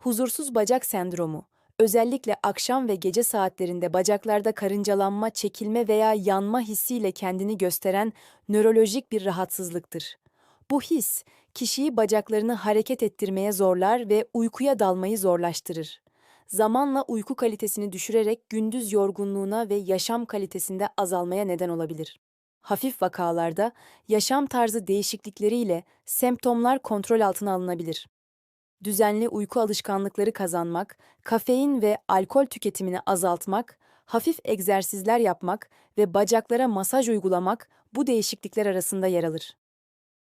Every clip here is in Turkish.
Huzursuz bacak sendromu, özellikle akşam ve gece saatlerinde bacaklarda karıncalanma, çekilme veya yanma hissiyle kendini gösteren nörolojik bir rahatsızlıktır. Bu his, kişiyi bacaklarını hareket ettirmeye zorlar ve uykuya dalmayı zorlaştırır. Zamanla uyku kalitesini düşürerek gündüz yorgunluğuna ve yaşam kalitesinde azalmaya neden olabilir. Hafif vakalarda yaşam tarzı değişiklikleriyle semptomlar kontrol altına alınabilir düzenli uyku alışkanlıkları kazanmak, kafein ve alkol tüketimini azaltmak, hafif egzersizler yapmak ve bacaklara masaj uygulamak bu değişiklikler arasında yer alır.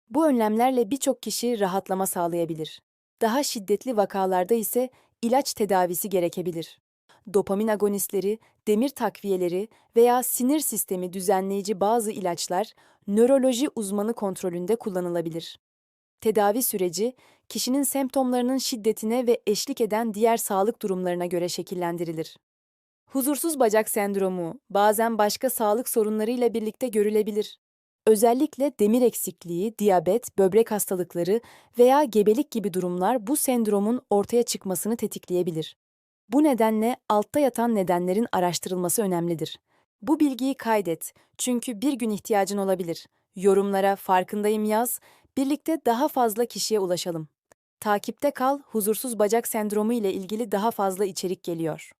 Bu önlemlerle birçok kişi rahatlama sağlayabilir. Daha şiddetli vakalarda ise ilaç tedavisi gerekebilir. Dopamin agonistleri, demir takviyeleri veya sinir sistemi düzenleyici bazı ilaçlar nöroloji uzmanı kontrolünde kullanılabilir. Tedavi süreci, kişinin semptomlarının şiddetine ve eşlik eden diğer sağlık durumlarına göre şekillendirilir. Huzursuz bacak sendromu bazen başka sağlık sorunlarıyla birlikte görülebilir. Özellikle demir eksikliği, diyabet, böbrek hastalıkları veya gebelik gibi durumlar bu sendromun ortaya çıkmasını tetikleyebilir. Bu nedenle altta yatan nedenlerin araştırılması önemlidir. Bu bilgiyi kaydet çünkü bir gün ihtiyacın olabilir. Yorumlara farkındayım yaz, birlikte daha fazla kişiye ulaşalım. Takipte kal, huzursuz bacak sendromu ile ilgili daha fazla içerik geliyor.